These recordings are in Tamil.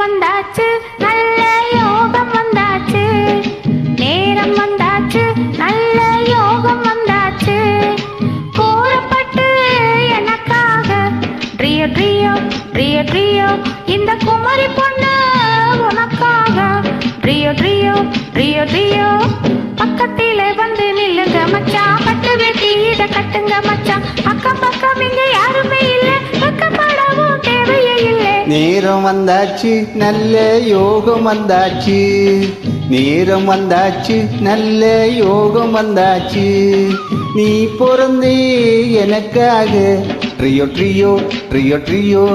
வந்தாச்சு நல்ல யோகம் வந்தாச்சு. நேரம் வந்தாச்சு நல்ல யோகம் வந்தாச்சு. கூறப்பட்டு எனக்காக ட்ரியோ ட்ரியோ ட்ரியோ ட்ரியோ இந்த குமரி பொண்ணு உனக்காக. ட்ரியோ ட்ரியோ ட்ரியோ ட்ரியோ பக்கத்திலே வந்து நில்லுங்க மச்சா. பட்டு வெட்டி இதை கட்டுங்க மச்சா. அக்கம் பக்கம் இங்க யாருமே இல்லை. நேரம் வந்தாச்சு நல்ல யோகம் வந்தாச்சு. நேரம் வந்தாச்சு நல்ல யோகம் வந்தாச்சு. நீ பிறந்தே எனக்காக ட்ரியோ ட்ரியோ ட்ரியோ ட்ரியோ.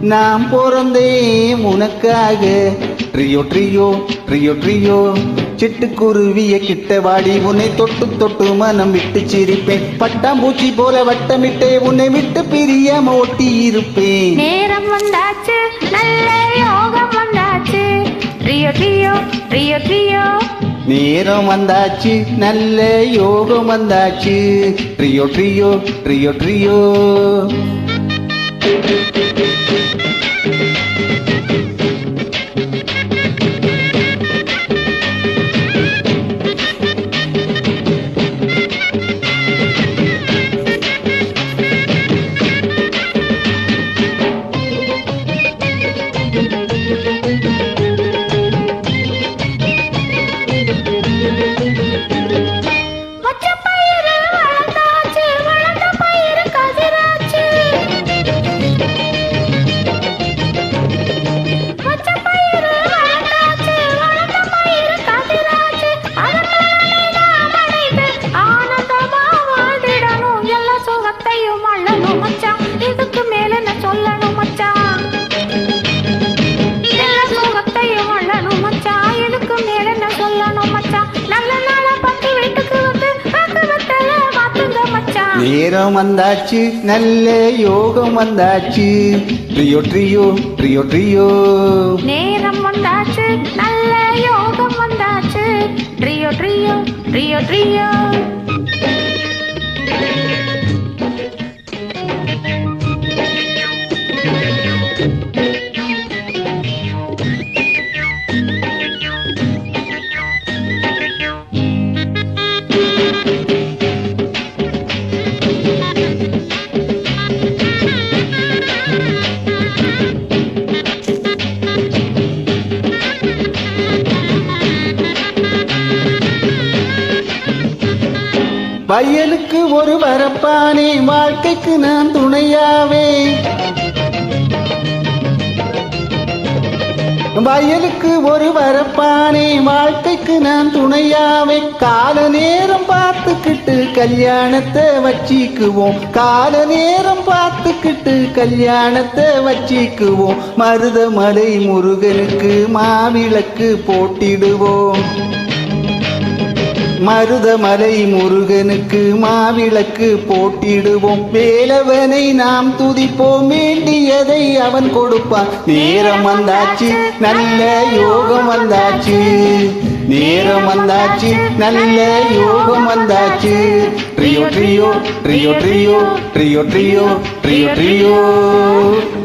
நான் பிறந்தேன் உனக்காக ட்ரியோ ட்ரியோ ட்ரியோ ட்ரியோ. சிட்டுக்குருவிய கிட்ட வாடி உன்னை தொட்டு தொட்டு மனம் விட்டு சிரிப்பேன். பட்டாம்பூச்சி போல வட்டமிட்டே உன்னை விட்டு பிரியாம ஒட்டி இருப்பேன். நேரம் வந்தாச்சு நல்ல யோகம் வந்தாச்சு. ட்ரியோ ட்ரியோ ட்ரியோ ட்ரியோ நேரம் வந்தாச்சு நல்ல யோகம் வந்தாச்சு. ட்ரியோ ட்ரியோ ட்ரியோ ட்ரியோ மொச்ச நேரம் வந்தாச்சு நல்ல யோகம் வந்தாச்சு. ட்ரியோ ட்ரியோ ட்ரியோ ட்ரியோ. நேரம் வந்தாச்சு நல்ல யோகம் வந்தாச்சு. ட்ரியோ ட்ரியோ ட்ரியோ ட்ரியோ. வயலுக்கு ஒரு வரப்பானே வாழ்க்கைக்கு நான் துணையாவே. வயலுக்கு ஒரு வரப்பானே வாழ்க்கைக்கு நான் துணையாவே. கால நேரம் பார்த்துக்கிட்டு கல்யாணத்தை வச்சிக்குவோம். கால நேரம் பார்த்துக்கிட்டு கல்யாணத்தை வச்சிக்குவோம். மருதமலை முருகனுக்கு மாவிளக்கு போட்டிடுவோம். மருதமலை முருகனுக்கு மாவிளக்கு போட்டிடுவோம். வேலவனை நாம் துதிப்போம். வேண்டியதை அவன் கொடுப்பான். நேரம் வந்தாச்சு நல்ல யோகம் வந்தாச்சு. நேரம் வந்தாச்சு நல்ல யோகம் வந்தாச்சு. ட்ரியோ ட்ரியோ ட்ரியோ ட்ரியோ ட்ரியோ ட்ரியோ ட்ரியோ ட்ரியோ.